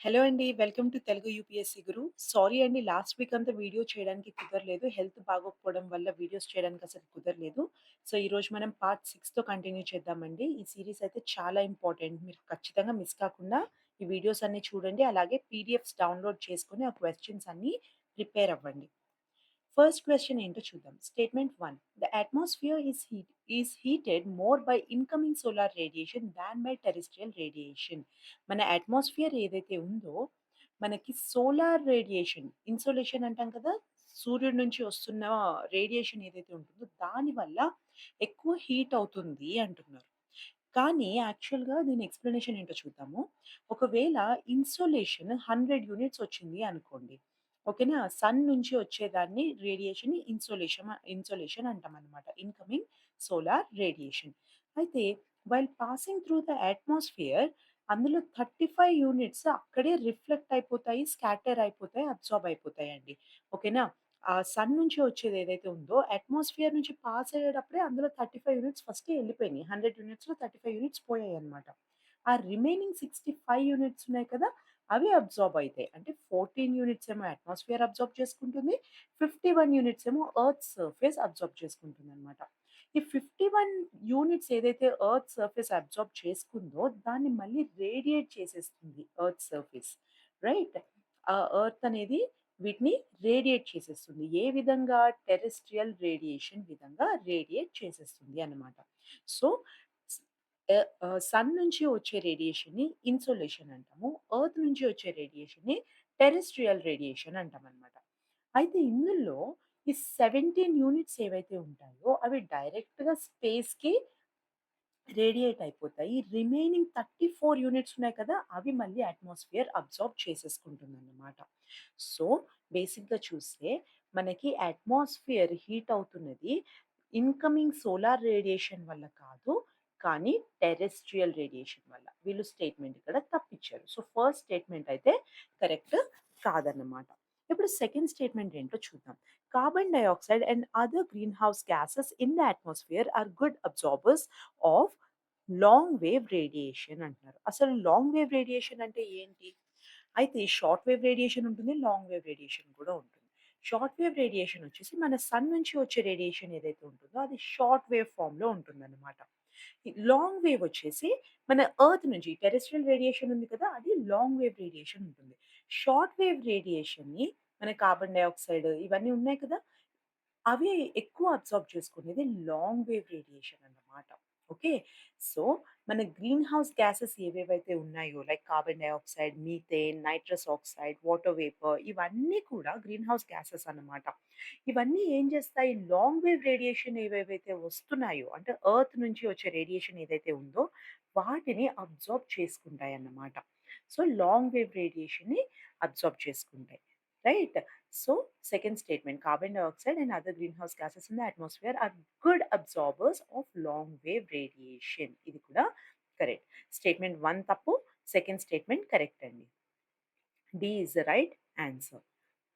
Hello అండి. Welcome to Telugu UPSC Guru. Sorry అండి last week అంతా వీడియో చేయడానికి కుదరలేదు. హెల్త్ బాగోకపోవడం వల్ల వీడియోస్ చేయడానికి అసలు కుదరలేదు. సో, ఈరోజు మనం పార్ట్ సిక్స్తో కంటిన్యూ చేద్దామండి. ఈ సిరీస్ అయితే చాలా ఇంపార్టెంట్. మీరు ఖచ్చితంగా మిస్ కాకుండా ఈ వీడియోస్ అన్నీ చూడండి. అలాగే పీడిఎఫ్స్ డౌన్‌లోడ్ చేసుకుని ఆ క్వశ్చన్స్ అన్నీ ప్రిపేర్ అవ్వండి. ఫస్ట్ క్వశ్చన్ ఏంటో చూద్దాం. Statement one the atmosphere is heat is heated more by incoming solar radiation than by terrestrial radiation. మన అట్మాస్ఫియర్ ఏదైతే ఉందో మనకి సోలార్ రేడియేషన్, ఇన్సోలేషన్ అంటాం కదా! సూర్యుడి నుంచి వస్తున్న రేడియేషన్ ఏదైతే ఉంటుందో దానివల్ల ఎక్కువ హీట్ అవుతుంది అంటున్నారు. కానీ యాక్చువల్‌గా దీని ఎక్స్‌ప్లనేషన్ ఏంటో చూద్దాము. ఒకవేళ ఇన్సోలేషన్ 100 యూనిట్స్ వచ్చింది అనుకోండి. ఓకేనా? సన్ నుంచి వచ్చేదాన్ని రేడియేషన్ ఇన్సోలేషన్ ఇన్సోలేషన్ అంటాం అనమాట ఇన్‌కమింగ్ సోలార్ రేడియేషన్. అయితే while passing through the atmosphere అందులో 35 యూనిట్స్ అక్కడే రిఫ్లెక్ట్ అయిపోతాయి, స్కాటర్ అయిపోతాయి, అబ్జార్బ్ అయిపోతాయండి. ఓకేనా? ఆ సన్ నుంచి వచ్చేది ఏదైతే ఉందో అట్మాస్ఫియర్ నుంచి పాస్ అయ్యేటప్పుడే అందులో 35 యూనిట్స్ ఫస్టే వెళ్ళిపోయినాయి హండ్రెడ్ యూనిట్స్‌లో 35 యూనిట్స్ పోయాయి అనమాట ఆ రిమైనింగ్ 65 యూనిట్స్ ఉన్నాయి కదా! అవి అబ్జార్బ్ అవుతాయి అంటే 14 యూనిట్స్ ఏమో అట్మాస్ఫియర్ అబ్జార్బ్ చేసుకుంటుంది. 51 యూనిట్స్ ఏమో ఎర్త్ సర్ఫేస్ అబ్జర్బ్ చేసుకుంటుంది అనమాట ఈ 51 యూనిట్స్ ఏదైతే ఎర్త్ సర్ఫేస్ అబ్జార్బ్ చేసుకుందో దాన్ని మళ్ళీ రేడియేట్ చేసేస్తుంది ఎర్త్ సర్ఫేస్. రైట్? ఆ ఎర్త్ అనేది వీటిని రేడియేట్ చేసేస్తుంది. ఏ విధంగా? టెరెస్ట్రియల్ రేడియేషన్ విధంగా రేడియేట్ చేసేస్తుంది అన్నమాట. సో, సన్ నుంచి వచ్చే రేడియేషన్‌ని ఇన్సోలేషన్ అంటాము. ఎర్త్ నుంచి వచ్చే రేడియేషన్‌ని టెరెస్ట్రియల్ రేడియేషన్ అంటామనమాట. అయితే ఇందులో ఈ 17 యూనిట్స్ ఏవైతే ఉంటాయో అవి డైరెక్ట్‌గా స్పేస్‌కి రేడియేట్ అయిపోతాయి. రిమైనింగ్ 34 యూనిట్స్ ఉన్నాయి కదా! అవి మళ్ళీ అట్మాస్ఫియర్ అబ్సార్బ్ చేసేసుకుంటుందన్నమాట. సో, బేసిక్‌గా చూస్తే మనకి అట్మాస్ఫియర్ హీట్ అవుతున్నది ఇన్‌కమింగ్ సోలార్ రేడియేషన్ వల్ల కాదు. కానీ టెరెస్ట్రియల్ రేడియేషన్ వల్ల. వీళ్ళు స్టేట్మెంట్ ఇక్కడ తప్పిచ్చారు. సో, ఫస్ట్ స్టేట్మెంట్ అయితే కరెక్ట్ కాదన్నమాట. ఇప్పుడు సెకండ్ స్టేట్మెంట్ ఏంటో చూద్దాం. Carbon dioxide and other greenhouse gases in the atmosphere are good absorbers of long wave radiation అంటున్నారు. అసలు లాంగ్ వేవ్ రేడియేషన్ అంటే ఏంటి? అయితే షార్ట్ వేవ్ రేడియేషన్ ఉంటుంది. లాంగ్ వేవ్ రేడియేషన్ కూడా ఉంటుంది. షార్ట్ వేవ్ రేడియేషన్ వచ్చేసి మన సన్ నుంచి వచ్చే రేడియేషన్ ఏదైతే ఉంటుందో అది షార్ట్ వేవ్ ఫార్మ్‌లో ఉంటుందన్నమాట. అనమాట లాంగ్ వేవ్ వచ్చేసి మన ఎర్త్ నుంచి టెరెస్ట్రియల్ రేడియేషన్ ఉంది కదా! అది లాంగ్ వేవ్ రేడియేషన్ ఉంటుంది. షార్ట్ వేవ్ రేడియేషన్‌ని మన కార్బన్ డైఆక్సైడ్ ఇవన్నీ ఉన్నాయి కదా! అవి ఎక్కువ అబ్జర్వ్ చేసుకునేది లాంగ్ వేవ్ రేడియేషన్ అన్నమాట. ఓకే. సో, మన గ్రీన్ హౌస్ గ్యాసెస్ ఏవేవైతే ఉన్నాయో like carbon dioxide methane, nitrous oxide, water vapour ఇవన్నీ కూడా గ్రీన్ హౌస్ గ్యాసెస్ అన్నమాట. ఇవన్నీ ఏం చేస్తాయి? లాంగ్ వేవ్ రేడియేషన్ ఏవేవైతే వస్తున్నాయో అంటే ఎర్త్ నుంచి వచ్చే రేడియేషన్ ఏదైతే ఉందో వాటిని అబ్జర్బ్ చేసుకుంటాయి అన్నమాట సో, లాంగ్ వేవ్ రేడియేషన్‌ని అబ్సార్బ్ చేసుకుంటాయి. Right? So, second statement carbon dioxide and other greenhouse gases in the atmosphere are good absorbers of long wave radiation. ఇది కూడా కరెక్ట్. స్టేట్మెంట్ 1 తప్పు. సెకండ్ స్టేట్మెంట్ కరెక్ట్ అండి. D is the right answer.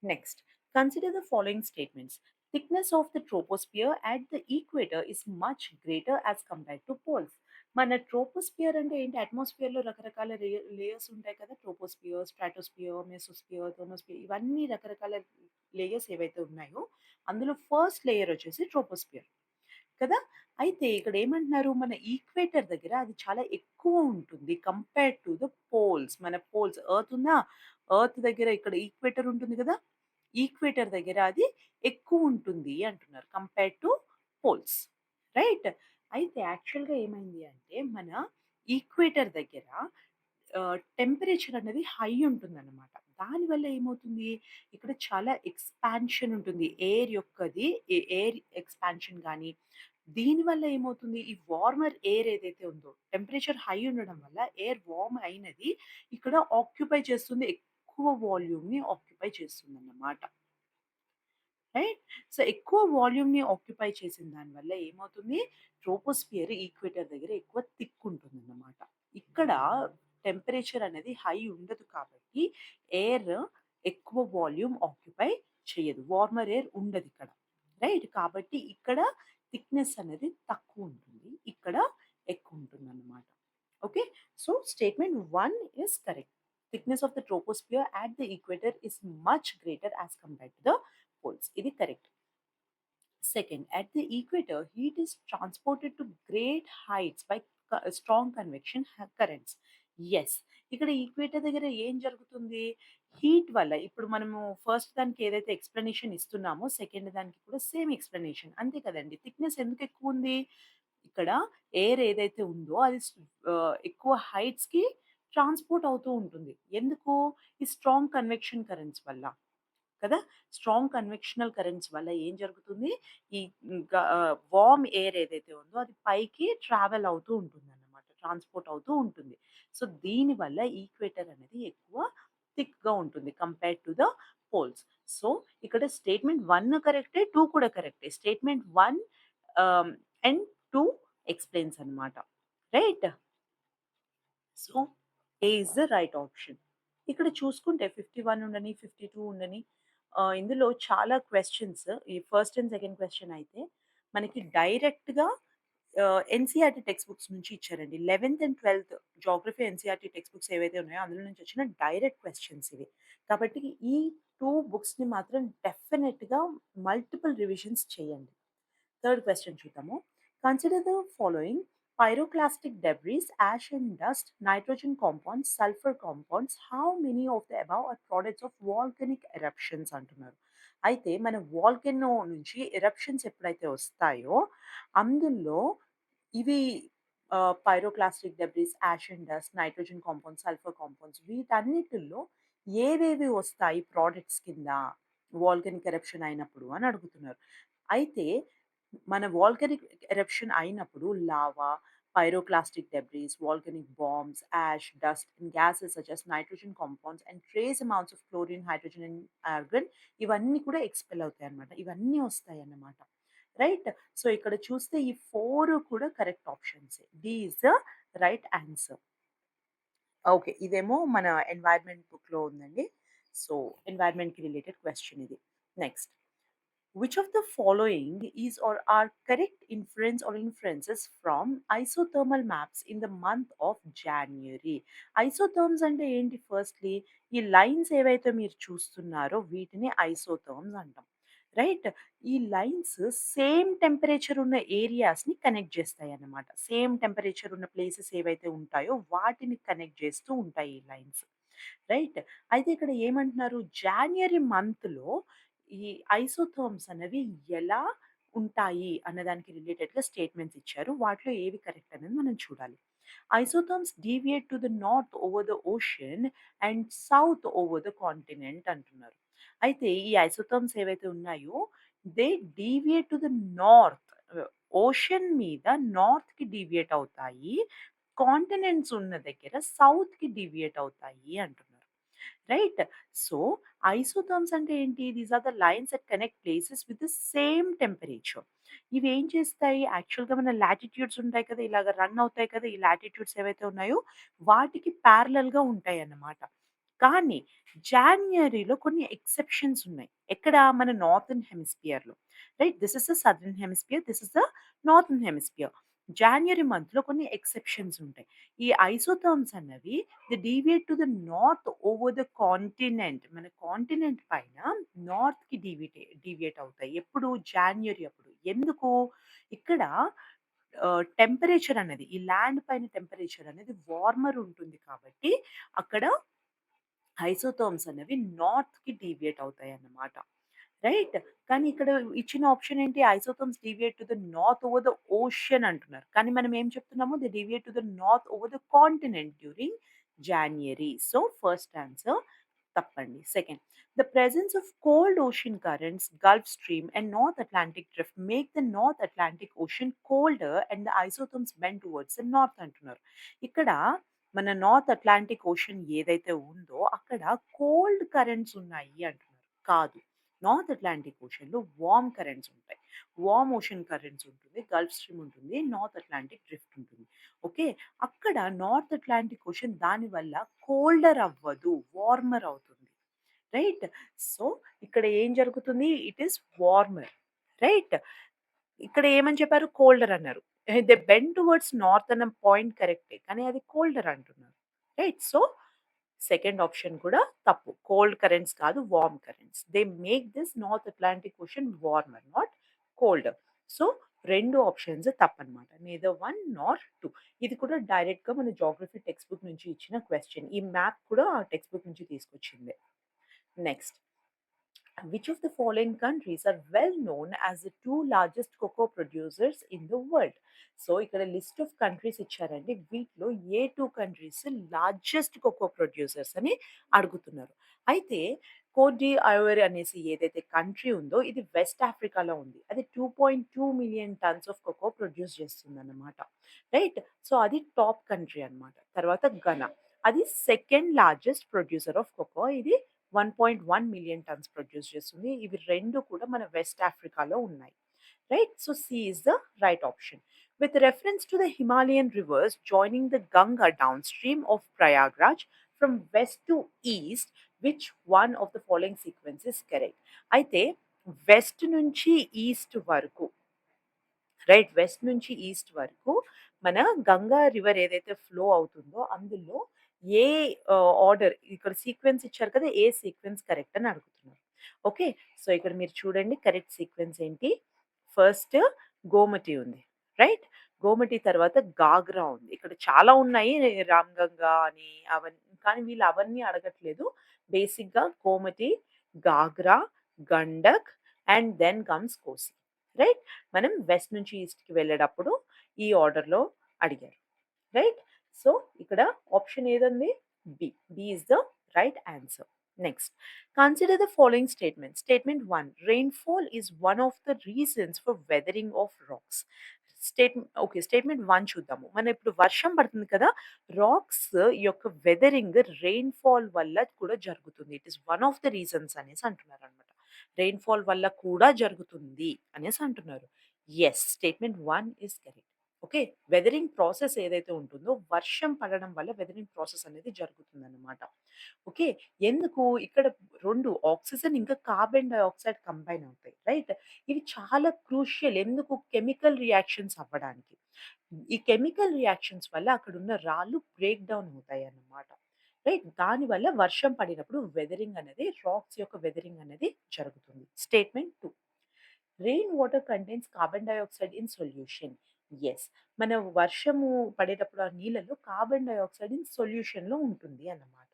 Next consider the following statements. Thickness of the troposphere at the equator is much greater as compared to poles. మన troposphere అంటే ఏంటి? అట్మాస్ఫియర్‌లో రకరకాల layers ఉంటాయి కదా! Troposphere stratosphere mesosphere థోమోస్పియర్ ఇవన్నీ రకరకాల layers ఏవైతే ఉన్నాయో అందులో ఫస్ట్ లేయర్ వచ్చేసి ట్రోపోస్పియర్ కదా! అయితే ఇక్కడ ఏమంటున్నారు? మన ఈక్వేటర్ దగ్గర అది చాలా ఎక్కువ ఉంటుంది కంపేర్డ్ టు ద పోల్స్. మన పోల్స్ ఎర్త్ ఉందా? ఎర్త్ దగ్గర ఇక్కడ ఈక్వేటర్ ఉంటుంది కదా! ఈక్వేటర్ దగ్గర అది ఎక్కువ ఉంటుంది అంటున్నారు. Compared to poles. రైట్? అయితే యాక్చువల్‌గా ఏమైంది అంటే మన ఈక్వేటర్ దగ్గర ఆహ్, టెంపరేచర్ అనేది హై ఉంటుందన్నమాట. దానివల్ల ఏమవుతుంది? ఇక్కడ చాలా ఎక్స్‌పాన్షన్ ఉంటుంది. ఎయిర్ యొక్కది ఎ ఎయిర్ ఎక్స్‌పాన్షన్ కానీ దీనివల్ల ఏమవుతుంది? ఈ వార్మర్ ఎయిర్ ఏదైతే ఉందో టెంపరేచర్ హై ఉండడం వల్ల ఎయిర్ వార్మ్ అయినది ఇక్కడ ఆక్యుపై చేస్తుంది. ఎక్కువ వాల్యూమ్‌ని ఆక్యుపై చేస్తుందన్నమాట. రైట్? సో, ఎక్కువ వాల్యూమ్‌ని ఆక్యుపై చేసిన దాని వల్ల ఏమవుతుంది? ట్రోపోస్ఫియర్ ఈక్వేటర్ దగ్గర ఎక్కువ థిక్ ఉంటుందన్నమాట. ఇక్కడ టెంపరేచర్ అనేది హై ఉండదు కాబట్టి ఎయిర్ ఎక్కువ వాల్యూమ్ ఆక్యుపై చేయదు. వార్మర్ ఎయిర్ ఉండదిక్కడ. రైట్? కాబట్టి ఇక్కడ థిక్‌నెస్ అనేది తక్కువ ఉంటుంది. ఇక్కడ ఎక్కువ ఉంటుందన్నమాట. Okay. So, statement 1 is correct. Thickness of the troposphere at the equator is much greater as compared to the poles. ఇది correct. Second at the equator heat is transported to great heights by strong convection currents. Yes ఇక్కడ equator దగ్గర ఏం జరుగుతుంది? Heat వల్ల ఇప్పుడు మనము first దానికి ఏదైతే ఎక్స్ప్లెనేషన్ ఇస్తున్నామో, సెకండ్ దానికి కూడా సేమ్ ఎక్స్ప్లెనేషన్ అంతే కదండి థిక్‌నెస్ ఎందుకు ఎక్కువ ఉంది ఇక్కడ ఎయిర్ ఏదైతే ఉందో అది ఎక్కువ హైట్స్‌కి ట్రాన్స్‌పోర్ట్ అవుతూ ఉంటుంది. ఎందుకు? ఈ స్ట్రాంగ్ కన్వెక్షన్ కరెంట్స్ వల్ల. కదా! స్ట్రాంగ్ కన్వెక్షనల్ కరెంట్స్ వల్ల ఏం జరుగుతుంది? ఈ వామ్ వార్మ్ ఎయిర్ ఏదైతే ఉందో అది పైకి ట్రావెల్ అవుతూ ఉంటుంది అన్నమాట ట్రాన్స్‌పోర్ట్ అవుతూ ఉంటుంది. సో, దీనివల్ల ఈక్వేటర్ అనేది ఎక్కువ థిక్‌గా ఉంటుంది compared to the poles. So, ఇక్కడ స్టేట్మెంట్ వన్ కరెక్టే, టూ కూడా కరెక్టే. Statement one and two explains అన్నమాట. Right? So, A is the right option. ఇక్కడ చూసుకుంటే 51 ఉండని, 52 ఉండని ఆహ్, ఇందులో చాలా క్వెషన్స్ ఈ ఫస్ట్ అండ్ సెకండ్ క్వెషన్ అయితే మనకి డైరెక్ట్‌గా ఆహ్, ఎన్‌సీఈఆర్‌టీ టెక్స్ట్ బుక్స్ నుంచి ఇచ్చారండి. 11థ్ అండ్ 12థ్ జియోగ్రఫీ ఎన్‌సీఈఆర్‌టీ టెక్స్ట్ బుక్స్ ఏవైతే ఉన్నాయో అందులో నుంచి వచ్చిన డైరెక్ట్ క్వెషన్స్ ఇవి. కాబట్టి ఈ 2 బుక్స్‌ని మాత్రం డెఫినిట్‌గా మల్టిపుల్ రివిజన్స్ చేయండి. థర్డ్ క్వెషన్ చూద్దాము. Consider the following pyroclastic debris, ash and dust, nitrogen compounds, sulfur compounds. How many of the above are products of volcanic eruptions అంటున్నారు. అయితే మన వాల్కెనో నుంచి ఎరప్షన్స్ ఎప్పుడైతే వస్తాయో అందులో ఇవి pyroclastic debris ash and dust, nitrogen compounds, sulphur compounds వీటన్నిటిలో ఏవేవి వస్తాయి ప్రోడక్ట్స్ కింద వాల్కెనిక్ ఎరప్షన్ అయినప్పుడు అని అడుగుతున్నారు. అయితే మన వాల్కనిక్ ఎరప్షన్ అయినప్పుడు lava, pyroclastic debris, volcanic bombs, ash, dust, and gases such as nitrogen compounds and trace amounts of chlorine, hydrogen, and argon ఇవన్నీ కూడా ఎక్స్‌పెల్ అవుతాయి అనమాట ఇవన్నీ వస్తాయి అన్నమాట రైట్? సో, ఇక్కడ చూస్తే ఈ ఫోర్ కూడా correct options D is the right answer. Okay. ఇదేమో మన ఎన్వైర్న్‌మెంట్ బుక్‌లో ఉందండి. సో, ఎన్వైర్న్‌మెంట్‌కి రిలేటెడ్ క్వశ్చన్ ఇది. Next. Which of the following is or are correct inference or inferences from isothermal maps in the month of January? Isotherms అంటే ఏంటి firstly? ఈ లైన్స్ ఏవైతే మీరు చూస్తున్నారో వీటిని ఐసోథర్మ్స్ అంటాం. రైట్? ఈ లైన్స్ సేమ్ టెంపరేచర్ ఉన్న ఏరియాస్‌ని కనెక్ట్ చేస్తాయి అన్నమాట సేమ్ టెంపరేచర్ ఉన్న ప్లేసెస్ ఏవైతే ఉంటాయో వాటిని కనెక్ట్ చేస్తూ ఉంటాయి ఈ లైన్స్. రైట్? అయితే ఇక్కడ ఏమంటున్నారు? జాన్యురీ మంత్‌లో ఈ ఐసోథర్మ్స్ అనేవి ఎలా ఉంటాయి అన్నదానికి రిలేటెడ్‌గా స్టేట్మెంట్స్ ఇచ్చారు. వాటిలో ఏవి కరెక్ట్ అనేది మనం చూడాలి. Isotherms deviate to the north over the ocean and south over the continent అంటున్నారు. అయితే ఈ ఐసోథర్మ్స్ ఏవైతే ఉన్నాయో they deviate to the north ocean మీద నార్త్‌కి డీవియేట్ అవుతాయి. కాంటినెంట్స్ ఉన్న దగ్గర సౌత్‌కి డీవియేట్ అవుతాయి అంటున్నారు. రైట్? సో, ఐసోథర్మ్స్ అంటే ఏంటి? These are the lines at connect places with the same temperature. ఇవి ఏం చేస్తాయి? యాక్చువల్‌గా మన లాటిట్యూడ్స్ ఉంటాయి కదా! ఇలాగ రన్ అవుతాయి కదా! ఈ లాటిట్యూడ్స్ ఏవైతే ఉన్నాయో వాటికి ప్యారలల్గా ఉంటాయి అన్నమాట కానీ జాన్యురీలో కొన్ని ఎక్సెప్షన్స్ ఉన్నాయి. ఎక్కడ? మన northern హెమిస్పియర్లో right? This is the southern hemisphere this is the northern hemisphere January మంత్‌లో కొన్ని ఎక్సెప్షన్స్ ఉంటాయి. ఈ ఐసోథర్మ్స్ అన్నవి the deviate to the north over the continent. మన కాంటినెంట్ పైన నార్త్‌కి డీవిటే డీవియేట్ అవుతాయి. ఎప్పుడు? జాన్యురీ అప్పుడు. ఎందుకు? ఇక్కడ ఆహ్, టెంపరేచర్ అనేది ఈ ల్యాండ్ పైన టెంపరేచర్ అనేది వార్మర్ ఉంటుంది కాబట్టి అక్కడ ఐసోథర్మ్స్ అనేవి నార్త్‌కి డీవియేట్ అవుతాయన్నమాట. రైట్? కానీ ఇక్కడ ఇచ్చిన ఆప్షన్ ఏంటి? Isotherms deviate to the north over the ocean అంటున్నారు. కానీ మనం ఏం చెప్తున్నాము? They deviate to the north over the continent during January. So, first answer తప్పండి. Second. The presence of cold ocean currents Gulf Stream and North Atlantic Drift make the North Atlantic Ocean colder and the isotherms bend towards the north అంటున్నారు. ఇక్కడ మన north Atlantic ocean ఏదైతే ఉందో అక్కడ cold currents ఉన్నాయి అంటున్నారు. కాదు. North Atlantic ఓషన్‌లో వార్మ్ కరెంట్స్ ఉంటాయి. వార్మ్ ఓషన్ కరెంట్స్ ఉంటుంది. గల్ఫ్ స్ట్రీమ్ ఉంటుంది. నార్త్ అట్లాంటిక్ డ్రిఫ్ట్ ఉంటుంది. ఓకే. అక్కడ నార్త్ అట్లాంటిక్ ఓషన్ దానివల్ల కోల్డర్ అవ్వదు. వార్మర్ అవుతుంది. రైట్? సో, ఇక్కడ ఏం జరుగుతుంది? It is warmer. రైట్? ఇక్కడ ఏమని చెప్పారు? కోల్డర్ అన్నారు. దే బెండ్ టువర్డ్స్ నార్త్ అన్న పాయింట్ కరెక్టే. కానీ అది కోల్డర్ అంటున్నారు. రైట్? సో, సెకండ్ ఆప్షన్ కూడా తప్పు. కోల్డ్ కరెంట్స్ కాదు warm currents. They make this North Atlantic Ocean warmer not cold so, రెండు ఆప్షన్స్ తప్పనమాట. నెయిదర్ 1 నార్ టూ ఇది కూడా డైరెక్ట్‌గా మన జాగ్రఫీ టెక్స్ట్ బుక్ నుంచి ఇచ్చిన క్వశ్చన్ ఈ మ్యాప్ కూడా ఆ టెక్స్ట్ బుక్ నుంచి తీసుకొచ్చిందే. Next. Which of the following countries are well known as the 2 largest cocoa producers in the world? So, ఇక్కడ లిస్ట్ ఆఫ్ కంట్రీస్ ఇచ్చారండి. వీటిలో ఏ two countries largest cocoa producers అని అడుగుతున్నారు. అయితే కోడి డి ఐవరీ అనేసి ఏదైతే కంట్రీ ఉందో ఇది వెస్ట్ ఆఫ్రికాలో ఉంది. అది 2.2 million tons of cocoa produce చేస్తుంది అనమాట రైట్? సో, అది టాప్ కంట్రీ అన్నమాట. తర్వాత ఘనా. అది second largest producer of cocoa. ఇది 1.1 మిలియన్ టన్స్ ప్రొడ్యూస్ చేస్తుంది. ఇవి 2 కూడా మన వెస్ట్ ఆఫ్రికాలో ఉన్నాయి. Right? So, C is the right option. With reference to the Himalayan rivers joining the Ganga downstream of Prayagraj from west to east, which one of the following sequence is correct? అయితే west నుంచి east వరకు right. West నుంచి east వరకు మన Ganga river ఏదైతే flow అవుతుందో అందులో ఏ order ఇక్కడ సీక్వెన్స్ ఇచ్చారు కదా! ఏ సీక్వెన్స్ కరెక్ట్ అని అడుగుతున్నారు. ఓకే. సో, ఇక్కడ మీరు చూడండి కరెక్ట్ సీక్వెన్స్ ఏంటి? ఫస్ట్ గోమతి ఉంది. రైట్? గోమటి తర్వాత గాగ్రా ఉంది. ఇక్కడ చాలా ఉన్నాయి రామ్‌గంగా అని అవన్నీ కానీ వీళ్ళు అవన్నీ అడగట్లేదు. బేసిక్‌గా Gomti, Ghaghara, Gandak and then comes Kosi. Right? మనం వెస్ట్ నుంచి ఈస్ట్‌కి వెళ్ళేటప్పుడు ఈ ఆర్డర్‌లో అడిగారు. రైట్? సో, ఇక్కడ ఆప్షన్ ఏదండి B. B is the right answer. Next. Consider the following statement statement one rainfall is one of the reasons for weathering of rocks. State okay. Statement one చూద్దాము. మనం ఇప్పుడు వర్షం పడుతుంది కదా! రాక్స్ యొక్క weathering rainfall వల్ల కూడా జరుగుతుంది. It is one of the reasons అనేసి అంటున్నారు అనమాట రెయిన్‌ఫాల్ వల్ల కూడా జరుగుతుంది అనేసి అంటున్నారు. Yes. Statement one is correct. Okay. Weathering process ఏదైతే ఉంటుందో వర్షం పడడం వల్ల వెదరింగ్ ప్రాసెస్ అనేది జరుగుతుందన్నమాట. ఓకే. ఎందుకు? ఇక్కడ రెండు ఆక్సిజన్ ఇంకా కార్బన్ డైఆక్సైడ్ కంబైన్ అవుతాయి. రైట్? ఇవి చాలా క్రూషియల్ ఎందుకు? కెమికల్ రియాక్షన్స్ అవ్వడానికి. ఈ కెమికల్ రియాక్షన్స్ వల్ల అక్కడ ఉన్న రాళ్ళు బ్రేక్ డౌన్ అవుతాయి అన్నమాట రైట్? దానివల్ల వర్షం పడినప్పుడు వెదరింగ్ అనేది రాక్స్ యొక్క వెదరింగ్ అనేది జరుగుతుంది. Statement two rain water contains carbon dioxide in solution. Yes. మన వర్షము పడేటప్పుడు ఆ నీళ్ళలో కార్బన్ డయాక్సైడ్ ఇన్ సొల్యూషన్‌లో ఉంటుంది అన్నమాట.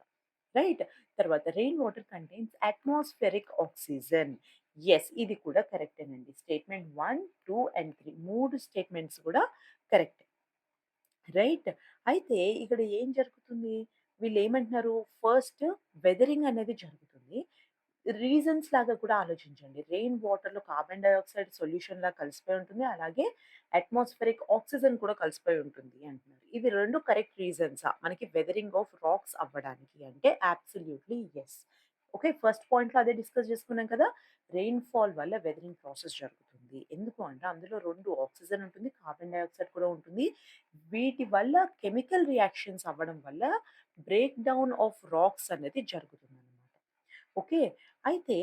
రైట్? తర్వాత rain water contains atmospheric oxygen. Yes. ఇది కూడా కరెక్టేనండి. స్టేట్మెంట్ 1, 2 అండ్ 3 3 స్టేట్మెంట్స్ కూడా కరెక్టే. రైట్? అయితే ఇక్కడ ఏం జరుగుతుంది? వీళ్ళేమంటున్నారు? ఫస్ట్ వెదరింగ్ అనేది జరుగుతుంది. రీజన్స్ లాగా కూడా ఆలోచించండి. రెయిన్ వాటర్‌లో కార్బన్ డయాక్సైడ్ సొల్యూషన్‌లా కలిసిపోయి ఉంటుంది. అలాగే అట్మాస్ఫిరిక్ ఆక్సిజన్ కూడా కలిసిపోయి ఉంటుంది అంటున్నారు. ఇవి రెండు కరెక్ట్ రీజన్సా? మనకి వెదరింగ్ ఆఫ్ రాక్స్ అవ్వడానికి అంటే అబ్సల్యూట్‌లీ ఎస్ ఓకే. ఫస్ట్ పాయింట్‌లో అదే డిస్కస్ చేసుకున్నాం కదా! రెయిన్‌ఫాల్ వల్ల వెదరింగ్ ప్రాసెస్ జరుగుతుంది. ఎందుకు అంటే అందులో రెండు ఆక్సిజన్ ఉంటుంది. కార్బన్ డైఆక్సైడ్ కూడా ఉంటుంది. వీటి వల్ల కెమికల్ రియాక్షన్స్ అవ్వడం వల్ల బ్రేక్ డౌన్ ఆఫ్ రాక్స్ అనేది జరుగుతుంది ఓకే. అయితే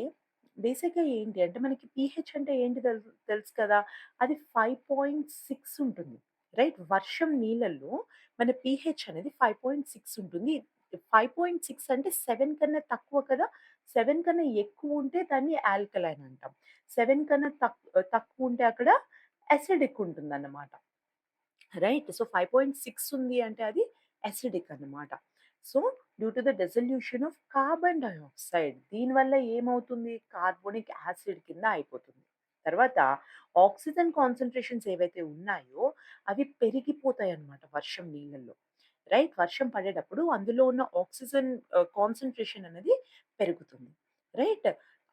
బేసిక్‌గా ఏంటి అంటే మనకి పీహెచ్ అంటే ఏంటి తెలు తెలుసు కదా! అది 5.6 ఉంటుంది. రైట్? వర్షం నీళ్ళల్లో మన పీహెచ్ అనేది 5.6 ఉంటుంది. 5.6 అంటే సెవెన్ కన్నా తక్కువ కదా! సెవెన్ కన్నా ఎక్కువ ఉంటే దాన్ని ఆల్కలైన్ అంటాం. సెవెన్ కన్నా తక్ తక్కువ ఉంటే అక్కడ అసిడిక్ ఉంటుందన్నమాట. రైట్? సో, 5.6 ఉంది అంటే అది అసిడిక్ అన్నమాట. So, due to the dissolution of carbon dioxide దీనివల్ల ఏమవుతుంది? కార్బోనిక్ యాసిడ్ కింద అయిపోతుంది. తర్వాత ఆక్సిజన్ కాన్సన్ట్రేషన్స్ ఏవైతే ఉన్నాయో అవి పెరిగిపోతాయి అన్నమాట వర్షం నీళ్ళల్లో. రైట్? వర్షం పడేటప్పుడు అందులో ఉన్న ఆక్సిజన్ కాన్సన్ట్రేషన్ అనేది పెరుగుతుంది. రైట్?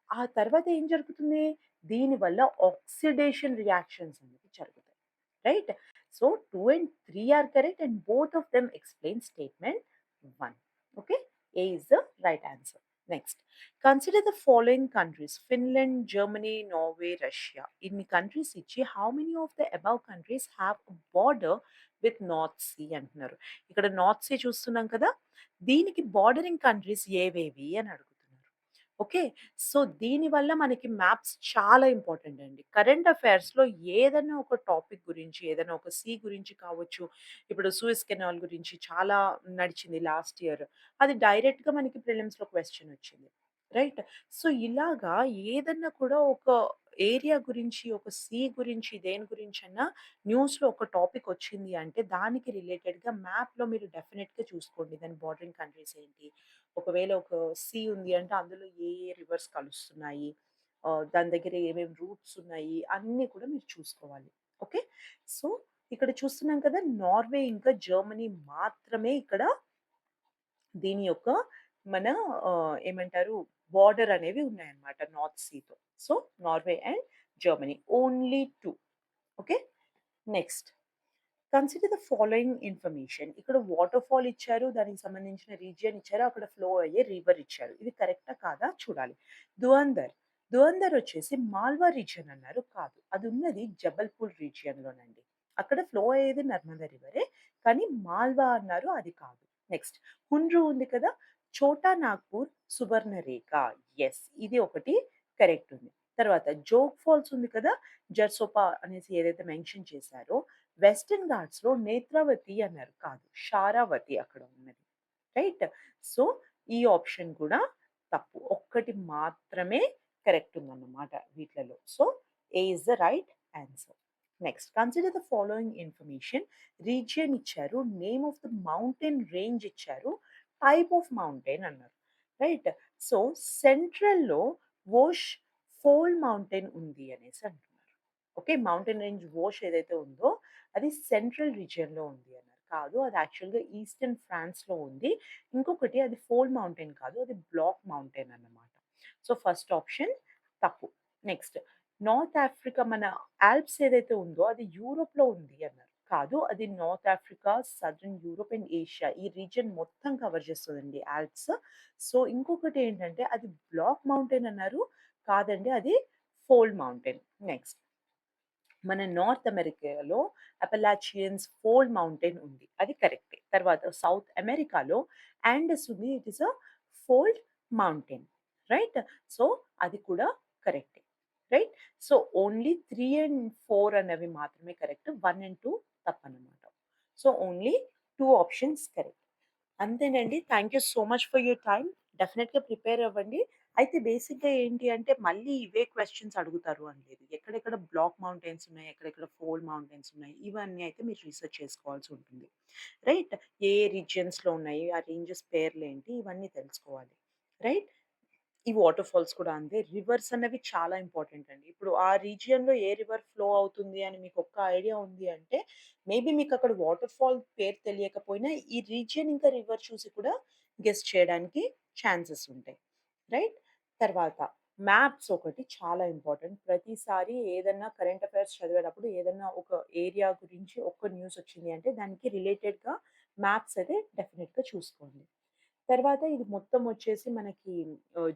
ఆ తర్వాత ఏం జరుగుతుంది? దీనివల్ల ఆక్సిడేషన్ రియాక్షన్స్ అనేవి జరుగుతాయి. Right? So, two and three are correct and both of them explain statement one Okay. A is the right answer. Next. Consider the following countries Finland, Germany, Norway, Russia. ఇన్ని countries ఇచ్చి how many of the above countries have a border with North Sea అంటున్నారు. ఇక్కడ north see చూస్తున్నాం కదా! దీనికి bordering countries ఏవేవి అని అడుగుతున్నారు. ఓకే. సో, దీనివల్ల మనకి మ్యాప్స్ చాలా ఇంపార్టెంట్ అండి. కరెంట్ అఫైర్స్‌లో ఏదైనా ఒక టాపిక్ గురించి, ఏదైనా ఒక సీ గురించి కావచ్చు, ఇప్పుడు సూయజ్ కెనాల్ గురించి చాలా నడిచింది లాస్ట్ ఇయర్. అది డైరెక్ట్‌గా మనకి ప్రిలిమ్స్‌లో క్వెషన్ వచ్చింది. రైట్? సో, ఇలాగా ఏదన్నా కూడా ఒక ఏరియా గురించి, ఒక సీ గురించి, దేని గురించన్నా న్యూస్‌లో ఒక టాపిక్ వచ్చింది అంటే, దానికి రిలేటెడ్‌గా మ్యాప్‌లో మీరు డెఫినెట్గా చూసుకోండి. దాని బోర్డరింగ్ కంట్రీస్ ఏంటి? ఒకవేళ ఒక సీ ఉంది అంటే అందులో ఏ ఏ రివర్స్ కలుస్తున్నాయి? దాని దగ్గర ఏమేమి రూట్స్ ఉన్నాయి? అన్నీ కూడా మీరు చూసుకోవాలి. ఓకే. సో, ఇక్కడ చూస్తున్నాం కదా! నార్వే ఇంకా జర్మనీ మాత్రమే ఇక్కడ దీని యొక్క మన ఏమంటారు బార్డర్ అనేవి ఉన్నాయన్నమాట North సీతో. So, Norway and Germany only two okay. Next consider the following information. ఇక్కడ వాటర్ ఫాల్ ఇచ్చారు. దానికి సంబంధించిన రీజియన్ ఇచ్చారు. అక్కడ ఫ్లో అయ్యే రివర్ ఇచ్చారు. ఇది కరెక్టా కాదా చూడాలి. దువందర్ దువందర్ వచ్చేసి మాల్వా రీజియన్ అన్నారు. కాదు. అది ఉన్నది జబల్పూర్ రీజియన్‌లోనండి. అక్కడ ఫ్లో అయ్యేది నర్మదా రివరే. కానీ మాల్వా అన్నారు. అది కాదు. నెక్స్ట్ హుండ్రు ఉంది కదా! చోటా నాగ్‌పూర్ సువర్ణరేఖ. ఎస్ ఇది ఒకటి కరెక్ట్ ఉంది. తర్వాత జోగ్ ఫాల్స్ ఉంది కదా! జర్సోపా అనేసి ఏదైతే మెన్షన్ చేశారో వెస్టర్న్ ఘాట్స్‌లో నేత్రావతి అన్నారు. కాదు. షారావతి అక్కడ ఉన్నది. రైట్? సో, ఈ ఆప్షన్ కూడా తప్పు. ఒక్కటి మాత్రమే కరెక్ట్ ఉందన్నమాట వీట్లలో. So, A is the right answer. Next consider the following information. Region ఇచ్చారు. Name of the mountain range ఇచ్చారు. టైప్ ఆఫ్ మౌంటైన్ అన్నారు. రైట్? సో, సెంట్రల్‌లో వోష్ ఫోల్ మౌంటైన్ ఉంది అనేసి అంటున్నారు. ఓకే. మౌంటైన్ రేంజ్ వోష్ ఏదైతే ఉందో అది సెంట్రల్ రీజియన్‌లో ఉంది అన్నారు. కాదు. అది యాక్చువల్‌గా ఈస్టర్న్ ఫ్రాన్స్‌లో ఉంది. ఇంకొకటి అది ఫోల్ మౌంటైన్ కాదు. అది బ్లాక్ మౌంటైన్ అన్నమాట. సో, ఫస్ట్ ఆప్షన్ తప్పు. నెక్స్ట్ నార్త్ ఆఫ్రికా మన ఆల్ప్స్ ఏదైతే ఉందో అది యూరోప్‌లో ఉంది అన్నారు. కాదు. అది North Africa, southern Europe and Asia ఈ రీజియన్ మొత్తం కవర్ చేస్తుందండి ఆల్ప్స్. సో, ఇంకొకటి ఏంటంటే అది బ్లాక్ మౌంటైన్ అన్నారు. కాదండి. అది ఫోల్డ్ మౌంటైన్. నెక్స్ట్ మన నార్త్ అమెరికాలో అపలాచియన్స్ ఫోల్డ్ మౌంటైన్ ఉంది. అది కరెక్టే. తర్వాత సౌత్ అమెరికాలో యాండస్ ఉంది. It is a fold mountain. Right? So, అది కూడా కరెక్టే. Right? So, only three and four అనేవి మాత్రమే correct. One and two తప్పనమాట so, only two options correct. అంతేనండి. Thank you so much for your time డెఫినెట్గా prepare అవ్వండి. అయితే బేసిక్‌గా ఏంటి అంటే మళ్ళీ ఇవే క్వెషన్స్ అడుగుతారు అని లేదు. ఎక్కడెక్కడ బ్లాక్ మౌంటైన్స్ ఉన్నాయి, ఎక్కడెక్కడ ఫోల్డ్ మౌంటైన్స్ ఉన్నాయి, ఇవన్నీ అయితే మీరు రీసెర్చ్ చేసుకోవాల్సి ఉంటుంది. రైట్? ఏ ఏ రీజియన్స్‌లో ఉన్నాయి, ఆ రేంజెస్ పేర్లేంటి ఇవన్నీ తెలుసుకోవాలి. రైట్? ఈ వాటర్ ఫాల్స్ కూడా అంతే. రివర్స్ అనేవి చాలా ఇంపార్టెంట్ అండి. ఇప్పుడు ఆ రీజియన్‌లో ఏ రివర్ ఫ్లో అవుతుంది అని మీకు ఒక్క ఐడియా ఉంది అంటే, మేబీ మీకు అక్కడ వాటర్ ఫాల్ పేరు తెలియకపోయినా ఈ రీజియన్ ఇంకా రివర్ చూసి కూడా గెస్ చేయడానికి ఛాన్సెస్ ఉంటాయి. రైట్? తర్వాత మ్యాప్స్ ఒకటి చాలా ఇంపార్టెంట్. ప్రతిసారి ఏదన్నా కరెంట్ అఫైర్స్ చదివేటప్పుడు ఏదన్నా ఒక ఏరియా గురించి ఒక్క న్యూస్ వచ్చింది అంటే దానికి రిలేటెడ్‌గా మ్యాప్స్ అయితే డెఫినెట్గా చూసుకోండి. తర్వాత ఇది మొత్తం వచ్చేసి మనకి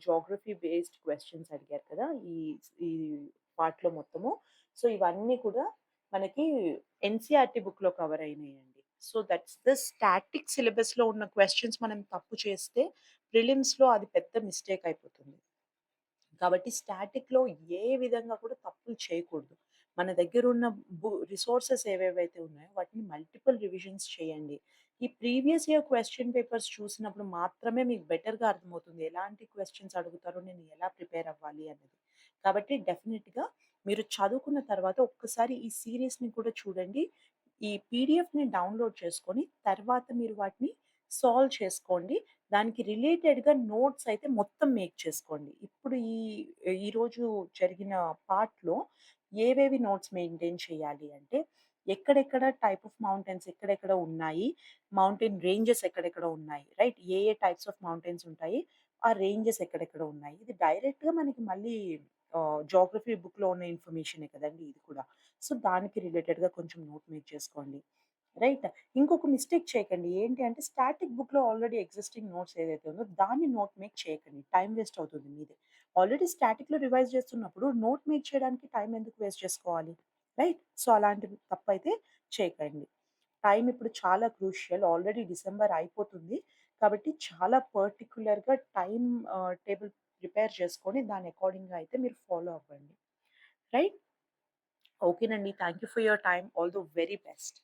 జోగ్రఫీ బేస్డ్ క్వశ్చన్స్ అడిగారు కదా! ఈ ఈ పార్ట్‌లో మొత్తము. సో, ఇవన్నీ కూడా మనకి ఎన్సీఆర్టీ బుక్‌లో కవర్ అయినాయండి. సో, దట్స్ ద స్టాటిక్ సిలబస్‌లో ఉన్న క్వశ్చన్స్ మనం తప్పు చేస్తే ప్రిలిమ్స్‌లో అది పెద్ద మిస్టేక్ అయిపోతుంది. కాబట్టి స్టాటిక్‌లో ఏ విధంగా కూడా తప్పులు చేయకూడదు. మన దగ్గరున్న బు రిసోర్సెస్ ఏవేవైతే ఉన్నాయో వాటిని మల్టిపుల్ రివిజన్స్ చేయండి. ఈ ప్రీవియస్ ఇయర్ క్వశ్చన్ పేపర్స్ చూసినప్పుడు మాత్రమే మీకు బెటర్‌గా అర్థమవుతుంది. ఎలాంటి క్వశ్చన్స్ అడుగుతారో నేను ఎలా ప్రిపేర్ అవ్వాలి అనేది కాబట్టి డెఫినెట్గా మీరు చదువుకున్న తర్వాత ఒక్కసారి ఈ సీరియస్ని కూడా చూడండి. ఈ పీడీఎఫ్‌ని డౌన్‌లోడ్ చేసుకొని తర్వాత మీరు వాటిని సాల్వ్ చేసుకోండి. దానికి రిలేటెడ్‌గా నోట్స్ అయితే మొత్తం మేక్ చేసుకోండి. ఇప్పుడు ఈ ఈరోజు జరిగిన పార్ట్‌లో ఏవేవి నోట్స్ మెయింటైన్ చేయాలి అంటే, ఎక్కడెక్కడ టైప్ ఆఫ్ మౌంటైన్స్ ఎక్కడెక్కడ ఉన్నాయి, మౌంటైన్ రేంజెస్ ఎక్కడెక్కడ ఉన్నాయి, రైట్? ఏ ఏ టైప్స్ ఆఫ్ మౌంటైన్స్ ఉంటాయి, ఆ రేంజెస్ ఎక్కడెక్కడ ఉన్నాయి. ఇది డైరెక్ట్‌గా మనకి మళ్ళీ జోగ్రఫీ బుక్‌లో ఉన్న ఇన్ఫర్మేషనే కదండీ ఇది కూడా. సో, దానికి రిలేటెడ్‌గా కొంచెం నోట్ మేక్ చేసుకోండి. రైట్? ఇంకొక మిస్టేక్ చేయకండి. ఏంటి అంటే స్టాటిక్ బుక్‌లో ఆల్రెడీ ఎగ్జిస్టింగ్ నోట్స్ ఏదైతే ఉందో దాన్ని నోట్ మేక్ చేయకండి. టైం వేస్ట్ అవుతుంది మీదే. ఆల్రెడీ స్టాటిక్‌లో రివైజ్ చేస్తున్నప్పుడు నోట్ మేక్ చేయడానికి టైం ఎందుకు వేస్ట్ చేసుకోవాలి? రైట్? సో, అలాంటి తప్పైతే చేయకండి. టైం ఇప్పుడు చాలా క్రూషియల్. ఆల్రెడీ డిసెంబర్ అయిపోతుంది. కాబట్టి చాలా పర్టిక్యులర్‌గా టైం టేబుల్ ప్రిపేర్ చేసుకొని దాని అకార్డింగ్‌గా అయితే మీరు ఫాలో అవ్వండి. రైట్? ఓకేనండి. Thank you for your time all the very best.